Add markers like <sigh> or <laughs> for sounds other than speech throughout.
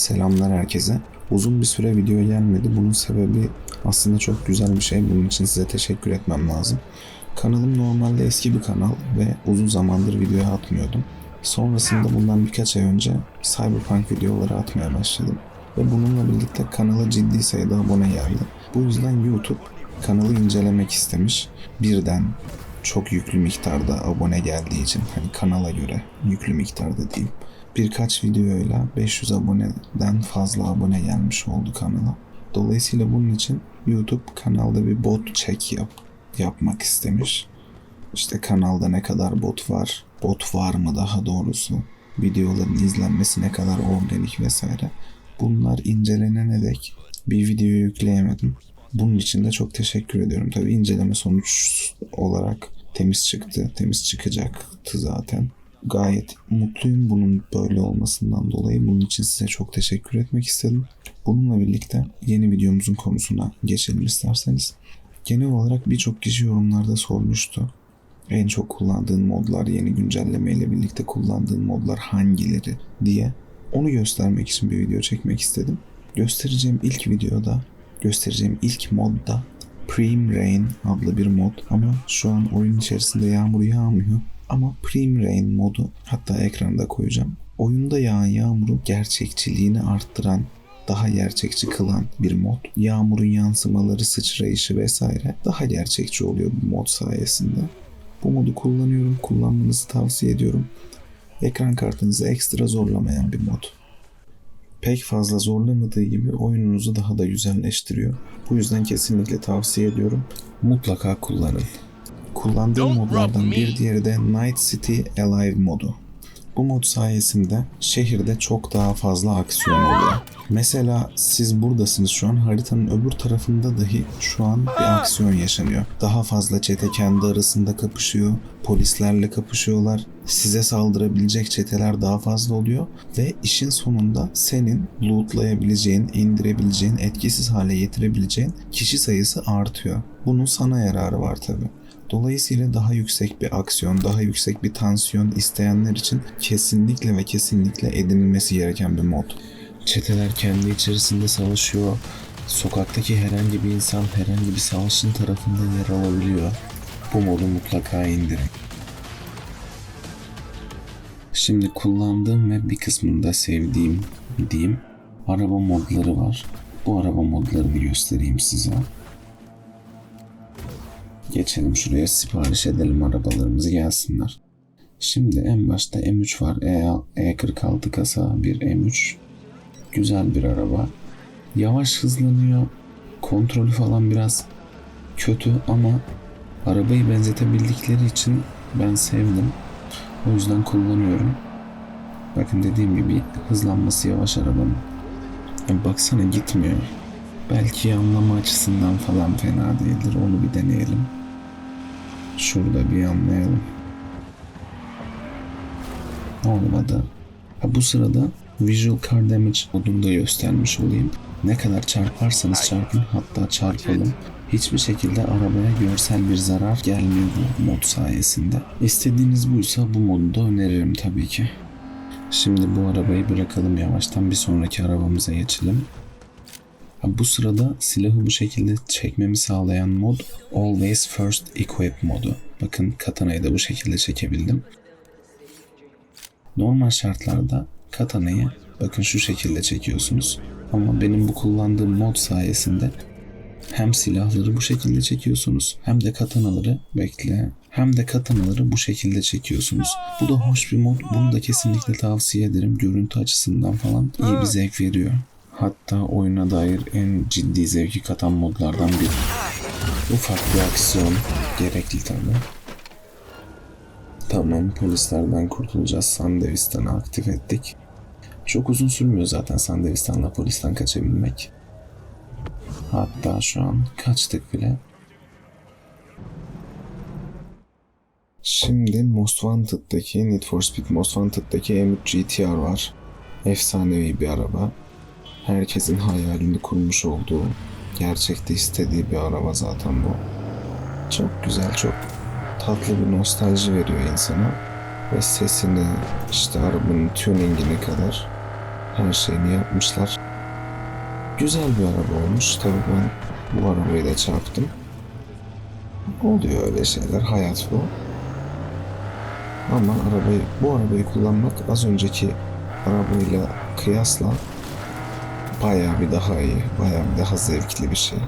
Selamlar herkese. Uzun bir süre video gelmedi. Bunun sebebi aslında çok güzel bir şey. Bunun için size teşekkür etmem lazım. Kanalım normalde eski bir kanal ve uzun zamandır video atmıyordum. Sonrasında bundan birkaç ay önce Cyberpunk videoları atmaya başladım. Ve bununla birlikte kanala ciddi sayıda abone geldi. Bu yüzden YouTube kanalı incelemek istemiş. Birden çok yüklü miktarda abone geldiği için hani kanala göre yüklü miktarda diyeyim. Birkaç videoyla 500 aboneden fazla abone gelmiş oldu kanala. Dolayısıyla bunun için YouTube kanalda bir bot check yap yapmak istemiş. İşte kanalda ne kadar bot var, bot var mı daha doğrusu, videoların izlenmesi ne kadar organik vesaire. Bunlar incelenene dek bir video yükleyemedim. Bunun için de çok teşekkür ediyorum. Tabii inceleme sonuç olarak temiz çıktı. Temiz çıkacaktı zaten. Gayet mutluyum bunun böyle olmasından dolayı. Bunun için size çok teşekkür etmek istedim. Bununla birlikte yeni videomuzun konusuna geçelim isterseniz. Genel olarak birçok kişi yorumlarda sormuştu. En çok kullandığın modlar, yeni güncelleme ile birlikte kullandığın modlar hangileri diye. Onu göstermek için bir video çekmek istedim. Göstereceğim ilk videoda, göstereceğim ilk modda Prim Rain adlı bir mod ama şu an oyun içerisinde yağmur yağmıyor. Ama Prim Rain modu hatta ekranda koyacağım. Oyunda yağan yağmurun gerçekçiliğini arttıran daha gerçekçi kılan bir mod. Yağmurun yansımaları, sıçrayışı vesaire daha gerçekçi oluyor bu mod sayesinde. Bu modu kullanıyorum, kullanmanızı tavsiye ediyorum. Ekran kartınızı ekstra zorlamayan bir mod. Pek fazla zorlamadığı gibi oyununuzu daha da güzelleştiriyor. Bu yüzden kesinlikle tavsiye ediyorum. Mutlaka kullanın. Kullandığım modlardan bir diğeri de Night City Alive modu. Bu mod sayesinde şehirde çok daha fazla aksiyon oluyor. Mesela siz buradasınız şu an haritanın öbür tarafında dahi şu an bir aksiyon yaşanıyor. Daha fazla çete kendi arasında kapışıyor, polislerle kapışıyorlar. Size saldırabilecek çeteler daha fazla oluyor ve işin sonunda senin lootlayabileceğin, indirebileceğin, etkisiz hale getirebileceğin kişi sayısı artıyor. Bunun sana yararı var tabi. Dolayısıyla daha yüksek bir aksiyon, daha yüksek bir tansiyon isteyenler için kesinlikle ve kesinlikle edinilmesi gereken bir mod. Çeteler kendi içerisinde savaşıyor. Sokaktaki herhangi bir insan herhangi bir savaşın tarafında yer alabiliyor. Bu modu mutlaka indirin. Şimdi kullandığım ve bir kısmını da sevdiğim diyeyim araba modları var. Bu araba modlarını göstereyim size. Geçelim şuraya sipariş edelim arabalarımızı gelsinler. Şimdi en başta M3 var. E, E46 kasa bir M3. Güzel bir araba. Yavaş hızlanıyor. Kontrolü falan biraz kötü ama arabayı benzetebildikleri için ben sevdim. O yüzden kullanıyorum. Bakın dediğim gibi hızlanması yavaş arabanın. Ya baksana gitmiyor. Belki anlama açısından falan fena değildir. Onu bir deneyelim. Şurada bir anlayalım. Olmadı. Ha, bu sırada Visual Car Damage modunu da göstermiş olayım. Ne kadar çarparsanız çarpın hatta çarpalım. Hiçbir şekilde arabaya görsel bir zarar gelmiyor bu mod sayesinde. İstediğiniz buysa bu modu da öneririm tabii ki. Şimdi bu arabayı bırakalım yavaştan bir sonraki arabamıza geçelim. Bu sırada silahı bu şekilde çekmemi sağlayan mod Always First Equip modu. Bakın katanayı da bu şekilde çekebildim. Normal şartlarda katanayı bakın şu şekilde çekiyorsunuz. Ama benim bu kullandığım mod sayesinde hem silahları bu şekilde çekiyorsunuz hem de katanaları bekle hem de katanaları bu şekilde çekiyorsunuz. Bu da hoş bir mod. Bunu da kesinlikle tavsiye ederim. Görüntü açısından falan iyi bir zevk veriyor. Hatta oyuna dair en ciddi zevki katan modlardan biri. Ufak bir aksiyon gerekli tabi. Tamam polislerden kurtulacağız. Sandevis'ten aktif ettik. Çok uzun sürmüyor zaten Sandevis'tanla polisten kaçabilmek. Hatta şu an kaçtık bile. Şimdi Most Wanted'daki Need for Speed Most Wanted'daki M3 GTR var. Efsanevi bir araba. Herkesin hayalini kurmuş olduğu, gerçekte istediği bir araba zaten bu. Çok güzel, çok tatlı bir nostalji veriyor insana. Ve sesini, işte arabanın tuningine kadar Her şeyini yapmışlar. Güzel bir araba olmuş. Tabii ben bu arabayı da çarptım. Oluyor öyle şeyler. Hayat bu. Ama arabayı, bu arabayı kullanmak az önceki arabayla kıyasla bayağı bir daha iyi, bayağı bir daha zevkli bir şey.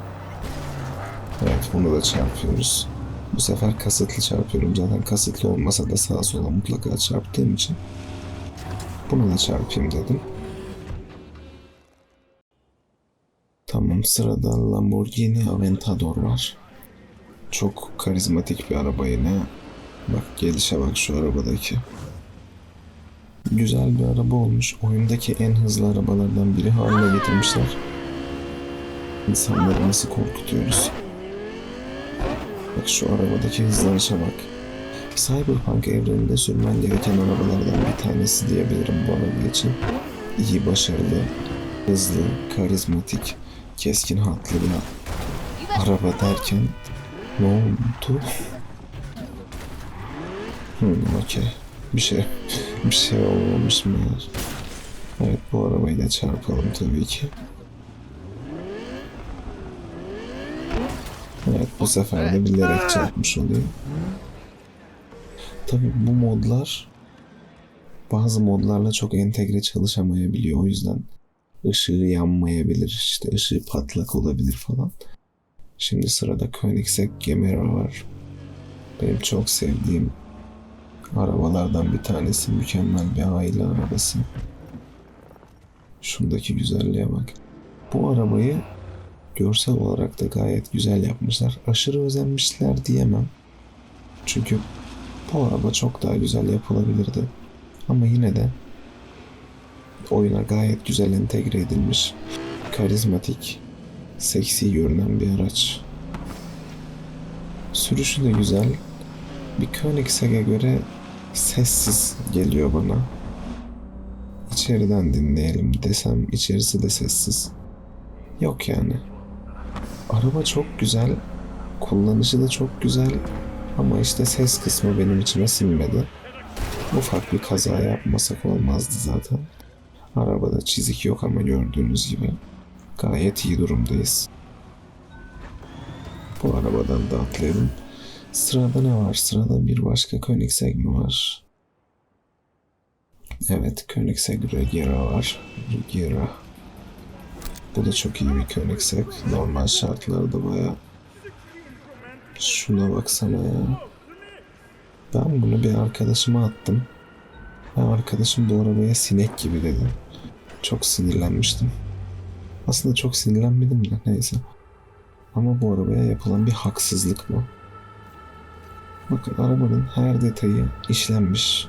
Evet bunu da çarpıyoruz. Bu sefer kasıtlı çarpıyorum. Zaten kasıtlı olmasa da sağa sola mutlaka çarptığım için. Bunu da çarpayım dedim. Tamam sırada Lamborghini Aventador var. Çok karizmatik bir araba yine. Bak gelişe bak şu arabadaki. Güzel bir araba olmuş. Oyundaki en hızlı arabalardan biri haline getirmişler. İnsanları nasıl korkutuyoruz. Bak şu arabadaki hızlanışa bak. Cyberpunk evreninde sürmen gereken arabalardan bir tanesi diyebilirim bu araba için. İyi, başarılı, hızlı, karizmatik, keskin hatlı bir araba derken ne oldu? Hmm, okey. Bir şey, bir şey olmamış mı? Evet bu arabayı da çarpalım tabii ki. Evet bu sefer de bilerek çarpmış oluyor. Tabii bu modlar bazı modlarla çok entegre çalışamayabiliyor. O yüzden ışığı yanmayabilir, işte ışığı patlak olabilir falan. Şimdi sırada Koenigsegg Gemera var. Benim çok sevdiğim arabalardan bir tanesi. Mükemmel bir aile arabası. Şundaki güzelliğe bak. Bu arabayı görsel olarak da gayet güzel yapmışlar. Aşırı özenmişler diyemem. Çünkü bu araba çok daha güzel yapılabilirdi. Ama yine de oyuna gayet güzel entegre edilmiş. Karizmatik, seksi görünen bir araç. Sürüşü de güzel. Bir Koenigsegg'e göre sessiz geliyor bana. İçeriden dinleyelim desem içerisi de sessiz. Yok yani. Araba çok güzel. Kullanışı da çok güzel. Ama işte ses kısmı benim içime sinmedi. Ufak bir kaza yapmasak olmazdı zaten. Arabada çizik yok ama gördüğünüz gibi. Gayet iyi durumdayız. Bu arabadan da atlayalım. Sırada ne var? Sırada bir başka Koenigsegg mi var? Evet, Koenigsegg Regera var. Regera. Bu da çok iyi bir Koenigsegg. Normal şartlarda baya. Şuna baksana ya. Ben bunu bir arkadaşıma attım. Ve arkadaşım bu arabaya sinek gibi dedi. Çok sinirlenmiştim. Aslında çok sinirlenmedim de neyse. Ama bu arabaya yapılan bir haksızlık bu. Bakın arabanın her detayı işlenmiş.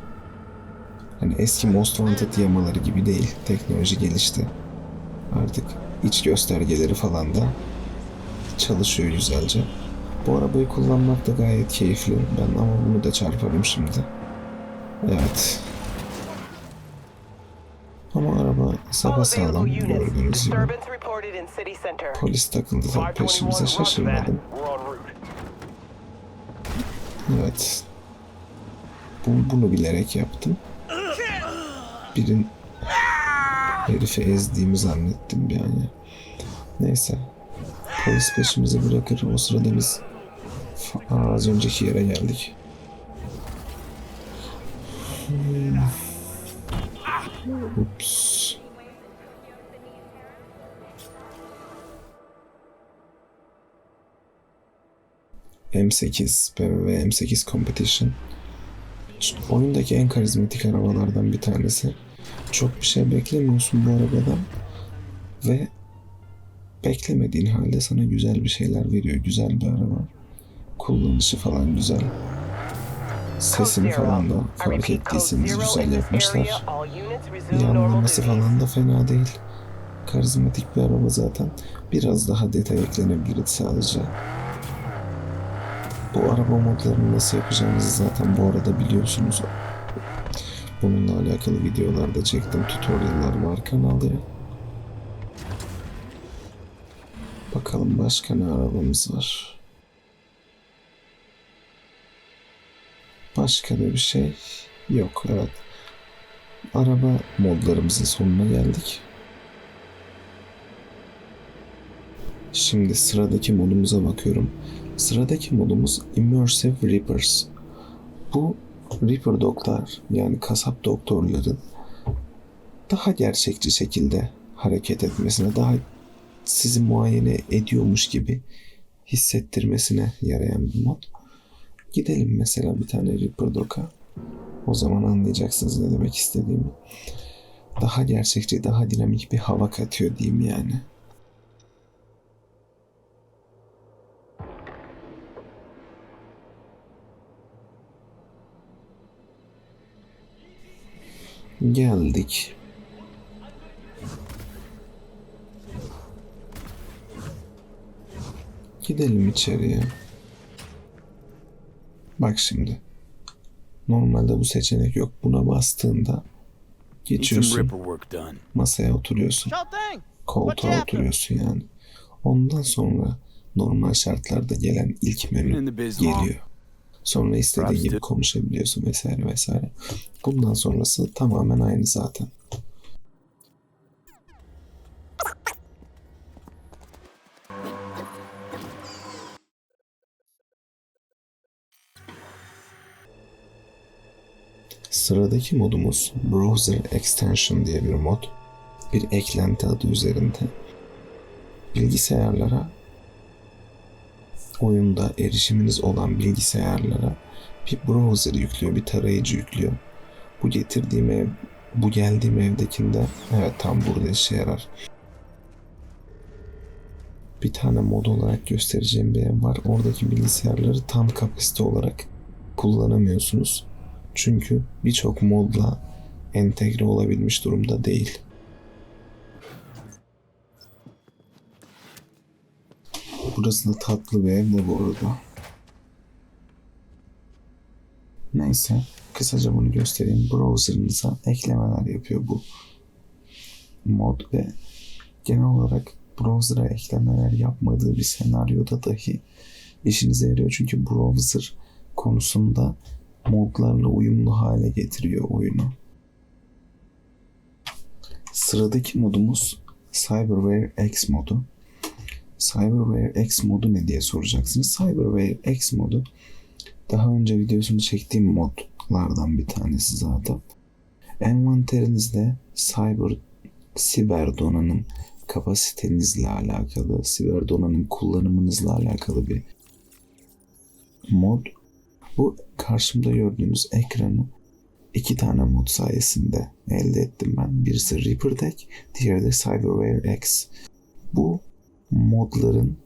Hani eski Most Wanted yamaları gibi değil. Teknoloji gelişti. Artık iç göstergeleri falan da çalışıyor güzelce. Bu arabayı kullanmak da gayet keyifli. Ben ama bunu da çarparım şimdi. Evet. Ama araba sabah sağlam gördüğünüz gibi. Polis takıldı tabii peşimize şaşırmadım. Evet. Bu, bunu bilerek yaptım. Birin herifi ezdiğimi zannettim yani. Neyse. Polis peşimizi bırakır. O sırada biz Aa, az önceki yere geldik. Hmm. M8 BMW M8 Competition oyundaki en karizmatik arabalardan bir tanesi. Çok bir şey beklemiyorsun bu arabadan ve beklemediğin halde sana güzel bir şeyler veriyor. Güzel bir araba. Kullanışı falan güzel. Sesini falan da fark ettiyseniz güzel yapmışlar. Yanlaması falan da fena değil. Karizmatik bir araba zaten. Biraz daha detay eklenebilirdi sadece. Bu araba modlarını nasıl yapacağınızı zaten bu arada biliyorsunuz. Bununla alakalı videolar da çektim. Tutorial'lar var kanalda. Bakalım başka ne arabamız var. Başka da bir şey yok. Evet. araba modlarımızın sonuna geldik. Şimdi sıradaki modumuza bakıyorum. Sıradaki modumuz Immersive Reapers. Bu Reaper Dog'lar yani kasap doktorların daha gerçekçi şekilde hareket etmesine, daha sizi muayene ediyormuş gibi hissettirmesine yarayan bir mod. Gidelim mesela bir tane Reaper Dog'a. O zaman anlayacaksınız ne demek istediğimi. Daha gerçekçi, daha dinamik bir hava katıyor diyeyim yani. Geldik. Gidelim içeriye. Bak şimdi. Normalde bu seçenek yok. Buna bastığında geçiyorsun. Masaya oturuyorsun. Koltuğa oturuyorsun yani. Ondan sonra normal şartlarda gelen ilk menü geliyor. Sonra istediğin Perhaps gibi konuşabiliyorsun vesaire vesaire. Bundan sonrası tamamen aynı zaten. Sıradaki modumuz Browser Extension diye bir mod. Bir eklenti adı üzerinde. Bilgisayarlara oyunda erişiminiz olan bilgisayarlara bir browser yüklüyor, bir tarayıcı yüklüyor. Bu getirdiğim ev, bu geldiğim evdekinde evet tam burada işe yarar. Bir tane mod olarak göstereceğim bir ev var. Oradaki bilgisayarları tam kapasite olarak kullanamıyorsunuz. Çünkü birçok modla entegre olabilmiş durumda değil. Burası da tatlı bir ev de bu arada. Neyse, kısaca bunu göstereyim. Browser'ınıza eklemeler yapıyor bu mod ve genel olarak browser'a eklemeler yapmadığı bir senaryoda dahi işinize yarıyor. Çünkü browser konusunda modlarla uyumlu hale getiriyor oyunu. Sıradaki modumuz Cyberware X modu. Cyberware X modu ne diye soracaksınız. Cyberware X modu daha önce videosunu çektiğim modlardan bir tanesi zaten. Envanterinizde cyber siber donanım kapasitenizle alakalı, siber donanım kullanımınızla alakalı bir mod. Bu karşımda gördüğünüz ekranı iki tane mod sayesinde elde ettim ben. Birisi Reaper Deck, diğeri de Cyberware X. Bu modların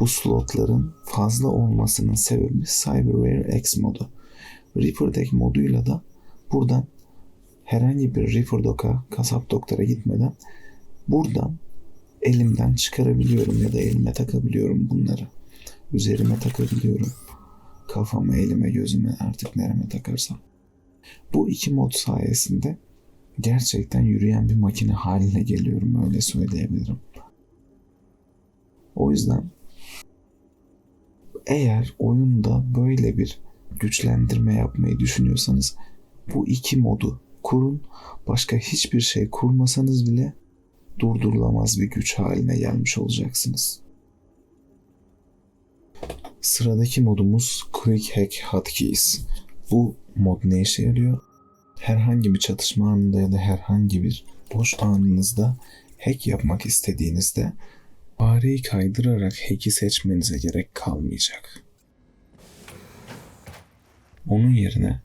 bu slotların fazla olmasının sebebi Cyberware X modu. Reaper moduyla da buradan herhangi bir Reaper kasap doktora gitmeden buradan elimden çıkarabiliyorum ya da elime takabiliyorum bunları. Üzerime takabiliyorum. Kafama, elime, gözüme artık nereme takarsam. Bu iki mod sayesinde gerçekten yürüyen bir makine haline geliyorum öyle söyleyebilirim. O yüzden eğer oyunda böyle bir güçlendirme yapmayı düşünüyorsanız bu iki modu kurun. Başka hiçbir şey kurmasanız bile durdurulamaz bir güç haline gelmiş olacaksınız. Sıradaki modumuz Quick Hack Hotkeys. Bu mod ne işe yarıyor? Herhangi bir çatışma anında ya da herhangi bir boş anınızda hack yapmak istediğinizde fareyi kaydırarak hack'i seçmenize gerek kalmayacak. Onun yerine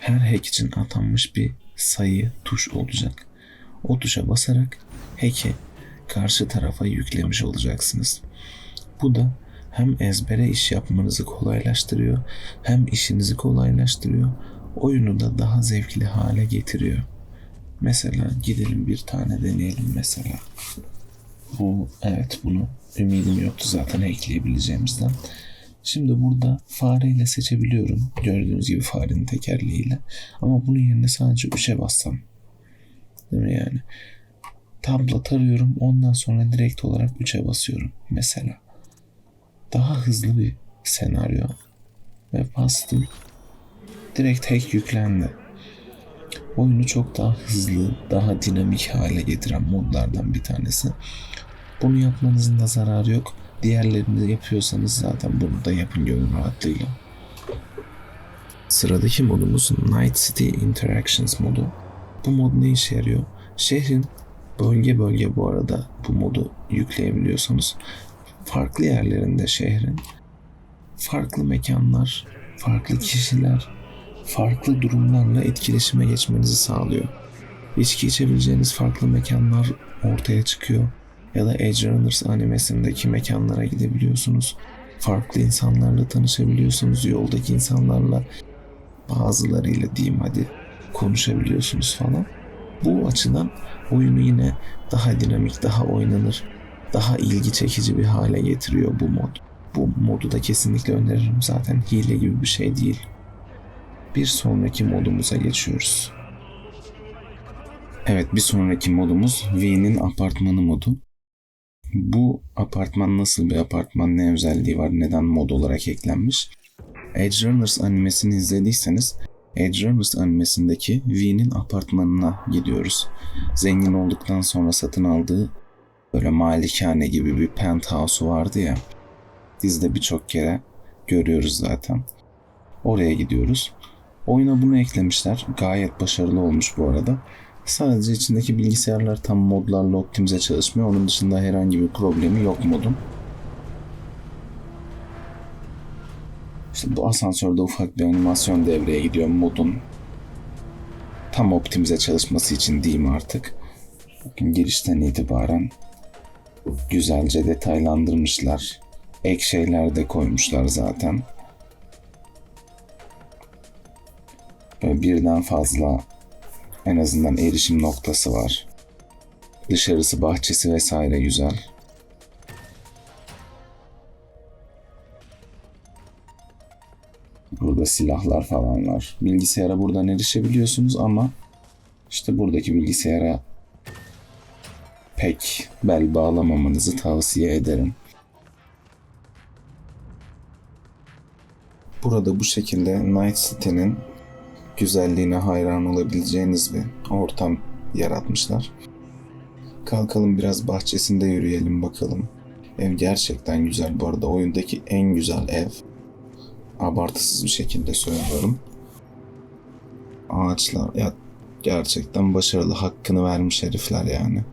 her hack için atanmış bir sayı tuş olacak. O tuşa basarak hack'i karşı tarafa yüklemiş olacaksınız. Bu da hem ezbere iş yapmanızı kolaylaştırıyor, hem işinizi kolaylaştırıyor, oyunu da daha zevkli hale getiriyor. Mesela gidelim bir tane deneyelim mesela. Bu evet bunu ümidim yoktu zaten ekleyebileceğimizden. Şimdi burada fareyle seçebiliyorum. Gördüğünüz gibi farenin tekerleğiyle. Ama bunun yerine sadece 3'e bassam. Değil mi yani? Tabla tarıyorum. Ondan sonra direkt olarak 3'e basıyorum. Mesela. Daha hızlı bir senaryo. Ve bastım. Direkt hack yüklendi. oyunu çok daha hızlı, daha dinamik hale getiren modlardan bir tanesi. Bunu yapmanızın da zararı yok. Diğerlerini yapıyorsanız zaten bunu da yapın gönül rahatlığıyla. Sıradaki modumuz Night City Interactions modu. Bu mod ne işe yarıyor? Şehrin bölge bölge bu arada bu modu yükleyebiliyorsunuz. Farklı yerlerinde şehrin farklı mekanlar, farklı kişiler, farklı durumlarla etkileşime geçmenizi sağlıyor. İçki içebileceğiniz farklı mekanlar ortaya çıkıyor. Ya da Edge Runners animesindeki mekanlara gidebiliyorsunuz. Farklı insanlarla tanışabiliyorsunuz. Yoldaki insanlarla bazılarıyla diyeyim hadi konuşabiliyorsunuz falan. Bu açıdan oyunu yine daha dinamik, daha oynanır, daha ilgi çekici bir hale getiriyor bu mod. Bu modu da kesinlikle öneririm zaten hile gibi bir şey değil. Bir sonraki modumuza geçiyoruz. Evet bir sonraki modumuz V'nin apartmanı modu. Bu apartman nasıl bir apartman, ne özelliği var, neden mod olarak eklenmiş? Edge Runners animesini izlediyseniz Edge Runners animesindeki V'nin apartmanına gidiyoruz. Zengin olduktan sonra satın aldığı böyle malikane gibi bir penthouse'u vardı ya. Dizide birçok kere görüyoruz zaten. Oraya gidiyoruz. Oyuna bunu eklemişler. Gayet başarılı olmuş bu arada. Sadece içindeki bilgisayarlar tam modlarla optimize çalışmıyor. Onun dışında herhangi bir problemi yok modun. İşte bu asansörde ufak bir animasyon devreye gidiyor modun. Tam optimize çalışması için diyeyim artık. Bakın girişten itibaren güzelce detaylandırmışlar. Ek şeyler de koymuşlar zaten. Böyle birden fazla en azından erişim noktası var. Dışarısı, bahçesi vesaire güzel. Burada silahlar falan var. Bilgisayara buradan erişebiliyorsunuz ama işte buradaki bilgisayara pek bel bağlamamanızı tavsiye ederim. Burada bu şekilde Night City'nin güzelliğine hayran olabileceğiniz bir ortam yaratmışlar. Kalkalım biraz bahçesinde yürüyelim bakalım. Ev gerçekten güzel bu arada. Oyundaki en güzel ev. Abartısız bir şekilde söylüyorum. Ağaçlar ya gerçekten başarılı hakkını vermiş herifler yani.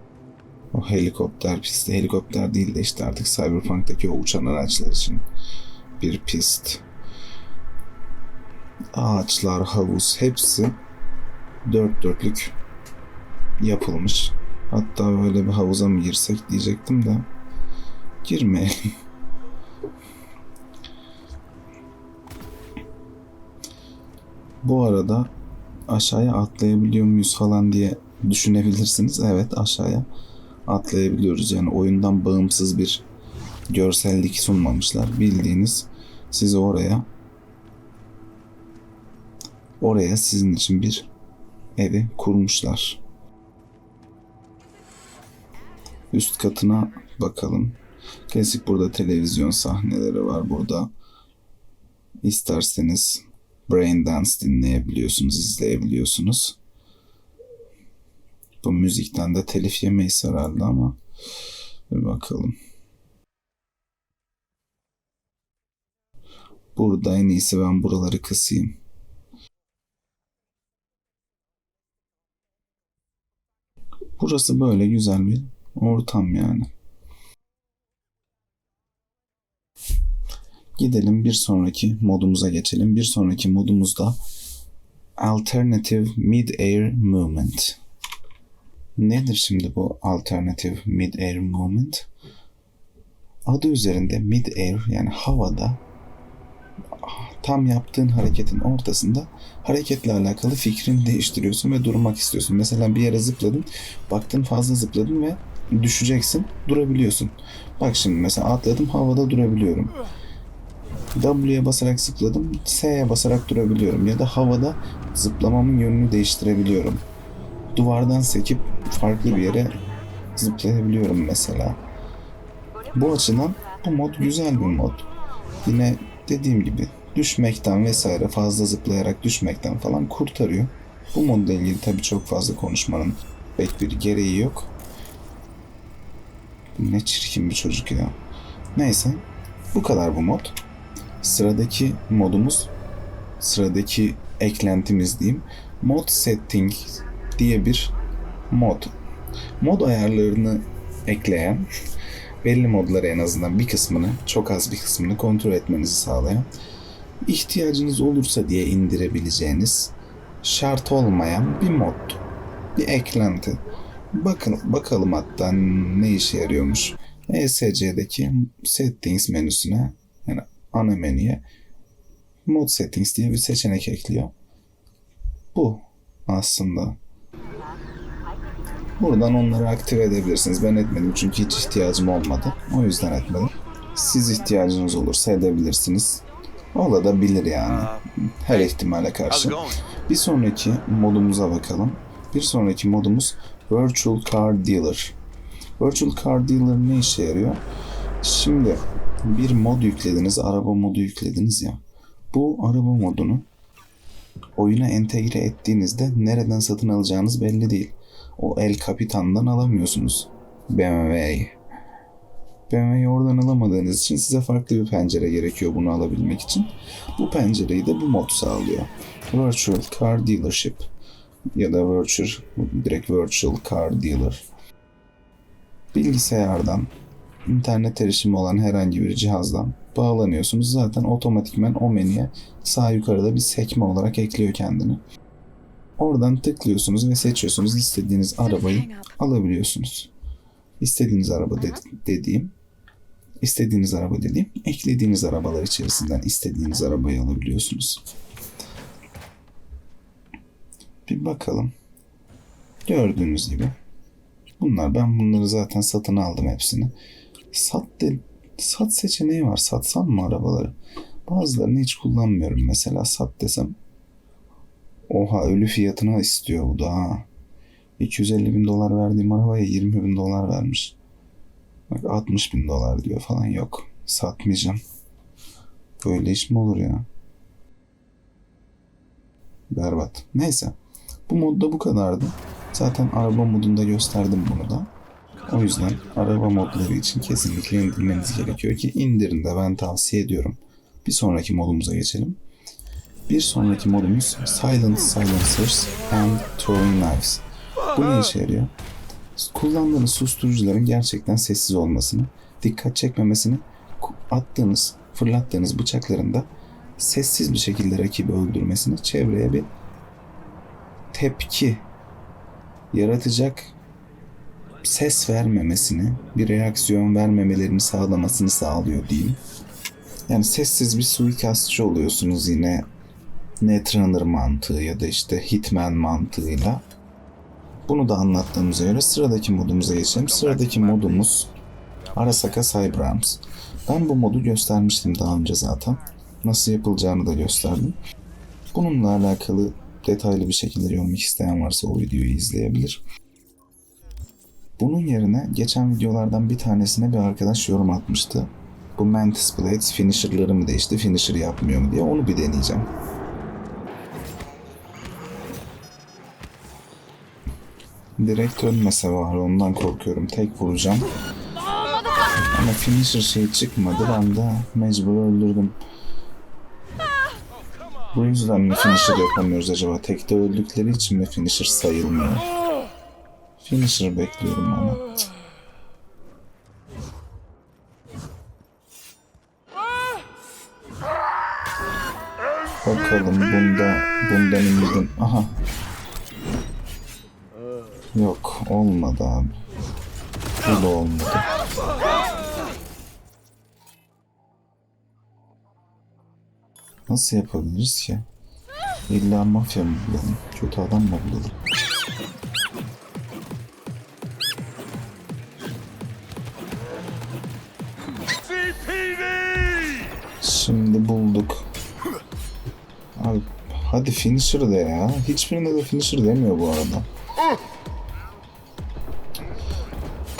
O helikopter pisti helikopter değil de işte artık Cyberpunk'taki o uçan araçlar için bir pist ağaçlar, havuz hepsi dört dörtlük yapılmış. Hatta öyle bir havuza mı girsek diyecektim de girmeyelim. <laughs> Bu arada aşağıya atlayabiliyor muyuz falan diye düşünebilirsiniz. Evet aşağıya atlayabiliyoruz. Yani oyundan bağımsız bir görsellik sunmamışlar. Bildiğiniz sizi oraya Oraya sizin için bir evi kurmuşlar. Üst katına bakalım. Klasik burada televizyon sahneleri var burada. İsterseniz Brain Dance dinleyebiliyorsunuz, izleyebiliyorsunuz. Bu müzikten de telif yemeyiz herhalde ama bir bakalım. Burada en iyisi ben buraları kısayım. Burası böyle güzel bir ortam yani. Gidelim bir sonraki modumuza geçelim. Bir sonraki modumuzda Alternative Mid-Air Movement. Nedir şimdi bu Alternative Mid-Air Movement? Adı üzerinde mid-air yani havada tam yaptığın hareketin ortasında hareketle alakalı fikrini değiştiriyorsun ve durmak istiyorsun. Mesela bir yere zıpladın, baktın fazla zıpladın ve düşeceksin, durabiliyorsun. Bak şimdi mesela atladım havada durabiliyorum. W'ye basarak zıpladım, S'ye basarak durabiliyorum ya da havada zıplamamın yönünü değiştirebiliyorum. Duvardan sekip farklı bir yere zıplayabiliyorum mesela. Bu açıdan bu mod güzel bir mod. Yine dediğim gibi düşmekten vesaire fazla zıplayarak düşmekten falan kurtarıyor. Bu modla ilgili tabii çok fazla konuşmanın pek bir gereği yok. Ne çirkin bir çocuk ya. Neyse. Bu kadar bu mod. Sıradaki modumuz, sıradaki eklentimiz diyeyim. Mod setting diye bir mod. Mod ayarlarını ekleyen, belli modları en azından bir kısmını, çok az bir kısmını kontrol etmenizi sağlayan, ihtiyacınız olursa diye indirebileceğiniz, şart olmayan bir mod. Bir eklenti. Bakın bakalım hatta ne işe yarıyormuş. ESC'deki settings menüsüne yani ana menüye mod settings diye bir seçenek ekliyor. Bu aslında. Buradan onları aktive edebilirsiniz. Ben etmedim çünkü hiç ihtiyacım olmadı. O yüzden etmedim. Siz ihtiyacınız olursa edebilirsiniz. Ola da bilir yani. Her ihtimale karşı. Bir sonraki modumuza bakalım. Bir sonraki modumuz Virtual Car Dealer. Virtual Car Dealer ne işe yarıyor? Şimdi bir mod yüklediniz, araba modu yüklediniz ya. Bu araba modunu oyuna entegre ettiğinizde nereden satın alacağınız belli değil. O El Capitan'dan alamıyorsunuz BMW'yi. BMW'yi oradan alamadığınız için size farklı bir pencere gerekiyor bunu alabilmek için. Bu pencereyi de bu mod sağlıyor. Virtual Car Dealership ya da Virtual, direkt Virtual Car Dealer. Bilgisayardan, internet erişimi olan herhangi bir cihazdan bağlanıyorsunuz. Zaten otomatikmen o menüye sağ yukarıda bir sekme olarak ekliyor kendini. Oradan tıklıyorsunuz ve seçiyorsunuz. istediğiniz arabayı alabiliyorsunuz. İstediğiniz araba de- dediğim istediğiniz araba dediğim eklediğiniz arabalar içerisinden istediğiniz arabayı alabiliyorsunuz. Bir bakalım. Gördüğünüz gibi. Bunlar ben bunları zaten satın aldım hepsini. Sat de, sat seçeneği var. Satsam mı arabaları? Bazılarını hiç kullanmıyorum. Mesela sat desem. Oha ölü fiyatına istiyor bu da ha. 250 bin dolar verdiğim arabaya 20 bin dolar vermiş. Bak 60 bin dolar diyor falan yok. Satmayacağım. Böyle iş mi olur ya? Berbat. Neyse. Bu modda bu kadardı. Zaten araba modunda gösterdim bunu da. O yüzden araba modları için kesinlikle indirmeniz gerekiyor ki indirin de ben tavsiye ediyorum. Bir sonraki modumuza geçelim. Bir sonraki modumuz Silent Silencers and Throwing Knives. Bu ne işe yarıyor? Kullandığınız susturucuların gerçekten sessiz olmasını, dikkat çekmemesini, attığınız, fırlattığınız bıçakların da sessiz bir şekilde rakibi öldürmesini, çevreye bir tepki yaratacak ses vermemesini, bir reaksiyon vermemelerini sağlamasını sağlıyor diyeyim. Yani sessiz bir suikastçı oluyorsunuz yine Netrunner mantığı ya da işte Hitman mantığıyla. Bunu da anlattığımıza göre sıradaki modumuza geçelim. Sıradaki modumuz Arasaka Cyberarms. Ben bu modu göstermiştim daha önce zaten. Nasıl yapılacağını da gösterdim. Bununla alakalı detaylı bir şekilde görmek isteyen varsa o videoyu izleyebilir. Bunun yerine geçen videolardan bir tanesine bir arkadaş yorum atmıştı. Bu Mantis Blades finisher'ları mı değişti, finisher yapmıyor mu diye onu bir deneyeceğim. Direkt ölmese var ondan korkuyorum. Tek vuracağım. Ama finisher şey çıkmadı. Ben de mecbur öldürdüm. Bu yüzden mi finisher yapamıyoruz acaba? Tekte öldükleri için mi finisher sayılmıyor? Finisher bekliyorum ama. Bakalım bunda bundan ümidim. Aha. Yok olmadı abi. Bu da olmadı. Nasıl yapabiliriz ki? İlla mafya mı bulalım? Kötü adam mı bulalım? Şimdi bulduk. Abi hadi finisher de ya. Hiçbirinde de finisher demiyor bu arada.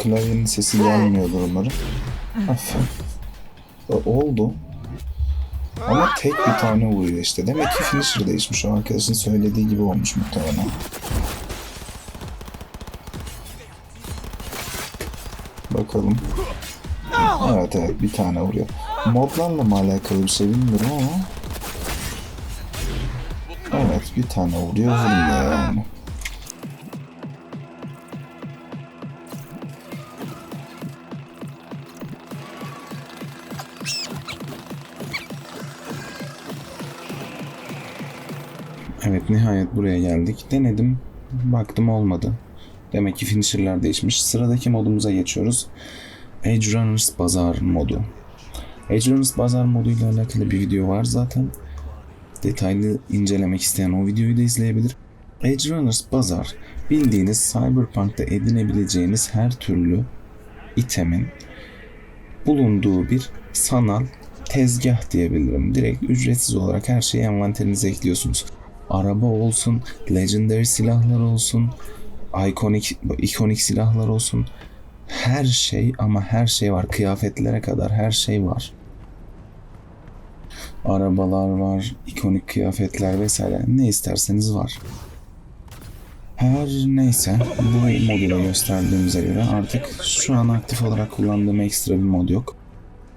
Klavyenin sesi gelmiyordur umarım. Oldu. Ama tek bir tane vuruyor işte. Demek ki finisher değişmiş. O arkadaşın söylediği gibi olmuş muhtemelen. Bakalım. Evet evet bir tane vuruyor. Modlarla mı alakalı bir şey bilmiyorum ama. Evet bir tane vuruyor vurmuyor yani. Nihayet buraya geldik. Denedim. Baktım olmadı. Demek ki finisher'lar değişmiş. Sıradaki modumuza geçiyoruz. Edge Runners Bazar modu. Edge Runners Bazar moduyla alakalı bir video var zaten. Detaylı incelemek isteyen o videoyu da izleyebilir. Edge Runners Bazar bildiğiniz Cyberpunk'ta edinebileceğiniz her türlü itemin bulunduğu bir sanal tezgah diyebilirim. Direkt ücretsiz olarak her şeyi envanterinize ekliyorsunuz. Araba olsun, legendary silahlar olsun, ikonik ikonik silahlar olsun. Her şey ama her şey var. Kıyafetlere kadar her şey var. Arabalar var, ikonik kıyafetler vesaire ne isterseniz var. Her neyse bu modülü gösterdiğimize göre artık şu an aktif olarak kullandığım ekstra bir mod yok.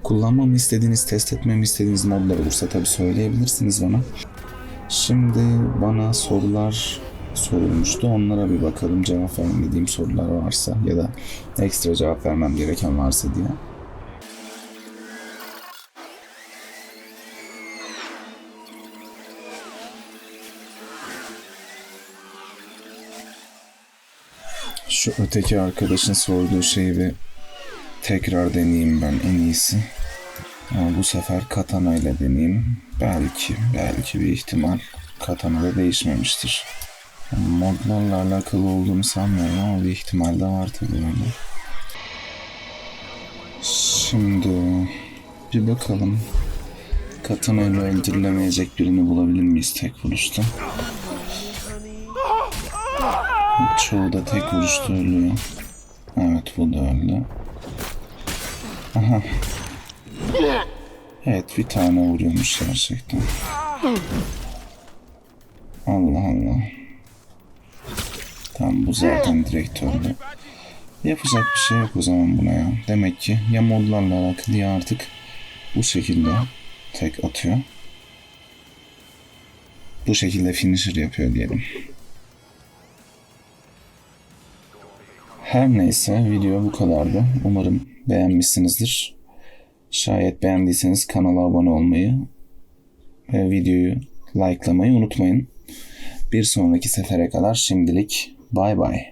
Kullanmamı istediğiniz, test etmemi istediğiniz modlar olursa tabi söyleyebilirsiniz bana. Şimdi bana sorular sorulmuştu. Onlara bir bakalım cevap vermediğim sorular varsa ya da ekstra cevap vermem gereken varsa diye. Şu öteki arkadaşın sorduğu şeyi bir tekrar deneyeyim ben en iyisi. Ama bu sefer katana ile deneyeyim. Belki, belki bir ihtimal katana da değişmemiştir. Yani modlarla alakalı olduğunu sanmıyorum ama bir ihtimal de var tabii yani. Şimdi bir bakalım. Katana ile öldürülemeyecek birini bulabilir miyiz tek vuruşta? Çoğu da tek vuruşta ölüyor. Evet bu da öldü. Aha. Evet bir tane vuruyormuş gerçekten. Allah Allah. Tamam bu zaten direkt öldü. Yapacak bir şey yok o zaman buna ya. Demek ki ya modlarla alakalı ya artık bu şekilde tek atıyor. Bu şekilde finisher yapıyor diyelim. Her neyse video bu kadardı. Umarım beğenmişsinizdir. Şayet beğendiyseniz kanala abone olmayı ve videoyu likelamayı unutmayın. Bir sonraki sefere kadar şimdilik bay bay.